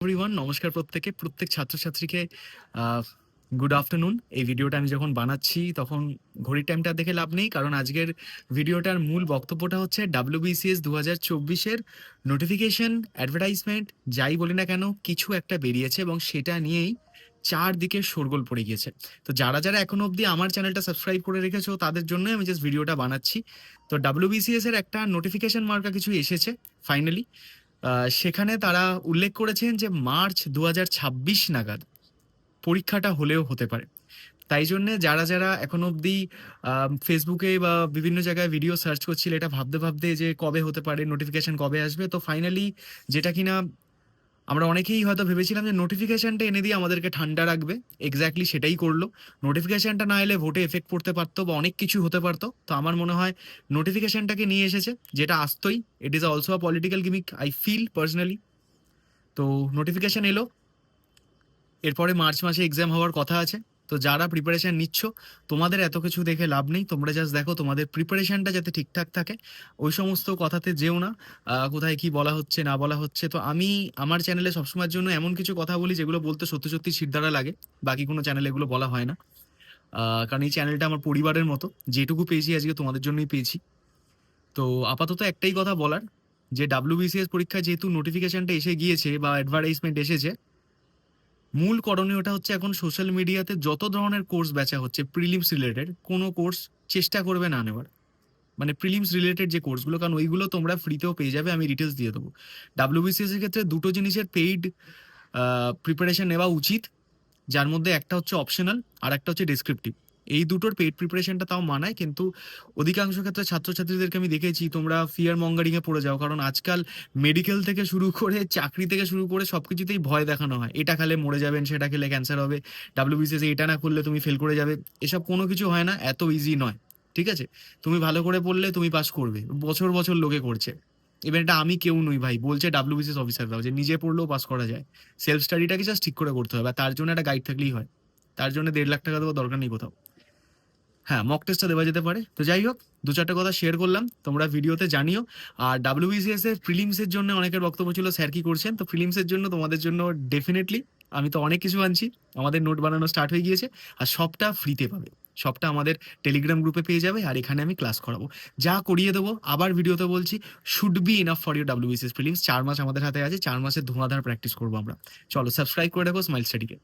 Everyone নমস্কার প্রত্যেকে প্রত্যেক ছাত্রছাত্রীকে গুড আফটারনুন এই ভিডিওটা আমি যখন বানাচ্ছি, তখন ঘড়ির টাইমটা দেখে লাভ নেই, কারণ আজকের ভিডিওটার মূল বক্তব্যটা হচ্ছে ডাব্লিউবিসিএস দু হাজার চব্বিশের নোটিফিকেশন অ্যাডভার্টাইজমেন্ট যাই বলি না কেন, কিছু একটা বেরিয়েছে এবং সেটা নিয়েই চারদিকে শোরগোল পড়ে গিয়েছে। তো যারা যারা এখনও অবধি আমার চ্যানেলটা সাবস্ক্রাইব করে রেখেছো, তাদের জন্যই আমি জাস্ট ভিডিওটা বানাচ্ছি। তো ডাব্লিউবিসিএস এর একটা নোটিফিকেশন মার্কা কিছু এসেছে ফাইনালি সেখানে তারা উল্লেখ করেছেন যে মার্চ দু হাজার ছাব্বিশ নাগাদ পরীক্ষাটা হলেও হতে পারে। তাই জন্যে যারা যারা এখন অবধি ফেসবুকে বা বিভিন্ন জায়গায় ভিডিও সার্চ করছিল, এটা ভাবতে ভাবতে যে কবে হতে পারে নোটিফিকেশন কবে আসবে, তো ফাইনালি যেটা কিনা আমরা অনেকেই হয়তো ভেবেছিলাম যে নোটিফিকেশনটা এনে দিয়ে আমাদেরকে ঠান্ডা রাখবে। এক্স্যাক্টলি সেটাই করল। নোটিফিকেশনটা না এলে ভোটে এফেক্ট পড়তে পারতো বা অনেক কিছু হতে পারতো। তো আমার মনে হয় নোটিফিকেশনটাকে নিয়ে এসেছে, যেটা আসতোই। It is also a political gimmick I feel personally তো নোটিফিকেশন এলো। এরপরে মার্চ মাসে এক্সাম হওয়ার কথা আছে। তো যারা প্রিপারেশান নিচ্ছ, তোমাদের এত কিছু দেখে লাভ নেই। তোমরা জাস্ট দেখো তোমাদের প্রিপারেশানটা যাতে ঠিকঠাক থাকে। ওই সমস্ত কথাতে যেও না কোথায় কি বলা হচ্ছে, না বলা হচ্ছে। তো আমি আমার চ্যানেলে সবসময়ের জন্য এমন কিছু কথা বলি যেগুলো বলতে সত্যি সত্যি শিরদাঁড়া লাগে। বাকি কোনো চ্যানেলে এগুলো বলা হয় না। কারণ এই চ্যানেলটা আমার পরিবারের মতো। যেটুকু পেয়েছি আজকে তোমাদের জন্যই পেয়েছি। তো আপাতত একটাই কথা বলার, যে ডাব্লিউবিসিএস পরীক্ষা যেহেতু নোটিফিকেশনটা এসে গিয়েছে বা অ্যাডভার্টাইজমেন্ট এসেছে মূল করণীয়টা হচ্ছে এখন সোশ্যাল মিডিয়াতে যত ধরনের কোর্স বেচা হচ্ছে প্রিলিমস রিলেটেড কোনো কোর্স চেষ্টা করবে না নেওয়ার। মানে প্রিলিমস রিলেটেড যে কোর্সগুলো কারণ ওইগুলো তোমরা ফ্রিতেও পেয়ে যাবে, আমি ডিটেলস দিয়ে দেবো। ডাব্লিউবিসিএস এর ক্ষেত্রে দুটো জিনিসের পেইড প্রিপারেশন নেওয়া উচিত, যার মধ্যে একটা হচ্ছে অপশনাল আর একটা হচ্ছে ডেসক্রিপটিভ এই দুটোর পেইড প্রিপারেশনটা তাও মানায়, কিন্তু অধিকাংশ ক্ষেত্রে ছাত্রছাত্রীদেরকে আমি দেখেছি, তোমরা ফিয়ার মঙ্গারিংয়ে পড়ে যাও। কারণ আজকাল মেডিকেল থেকে শুরু করে, চাকরি থেকে শুরু করে সবকিছুতেই ভয় দেখানো হয়। এটা খেলে মরে যাবেন, সেটা খেলে ক্যান্সার হবে ডাব্লিউবিসিএস এটা না করলে তুমি ফেল করে যাবে, এসব কোনো কিছু হয় না, এত ইজি নয়, ঠিক আছে? তুমি ভালো করে পড়লে তুমি পাস করবে, বছর বছর লোকে করছে। এবার এটা আমি কেউ নই ভাই, বলছে ডাব্লিউবিসিএস অফিসাররাও যে নিজে পড়লেও পাস করা যায়। সেলফ স্টাডিটাকে জাস্ট ঠিক করে করতে হবে তার জন্য একটা গাইড থাকলেই হয়। তার জন্য দেড় লাখ টাকা দেওয়া দরকার নেই কোথাও। হ্যাঁ মক টেস্টটা দেওয়া যেতে পারে। তো যাই হোক, দু চারটে কথা শেয়ার করলাম, তোমরা ভিডিওতে জানিও। আর ডাব্লিউবিসিএস এর প্রিলিমসের জন্য অনেকের বক্তব্য ছিল, স্যার কি করছেন? তো প্রিলিমসের জন্য তোমাদের জন্য ডেফিনেটলি আমি তো অনেক কিছু আনছি। আমাদের নোট বানানো স্টার্ট হয়ে গিয়েছে, আর সবটা ফ্রিতে পাবে। সবটা আমাদের টেলিগ্রাম গ্রুপে পেয়ে যাবে, আর এখানে আমি ক্লাস করাবো। যা করিয়ে দেবো, আবার ভিডিওতে বলছি should be enough for your WBCS prelims চার মাস আমাদের হাতে আছে, চার মাসের ধোঁয়াধার প্র্যাকটিস করব আমরা। চলো সাবস্ক্রাইব করে রাখো স্মাইল স্টাডিকে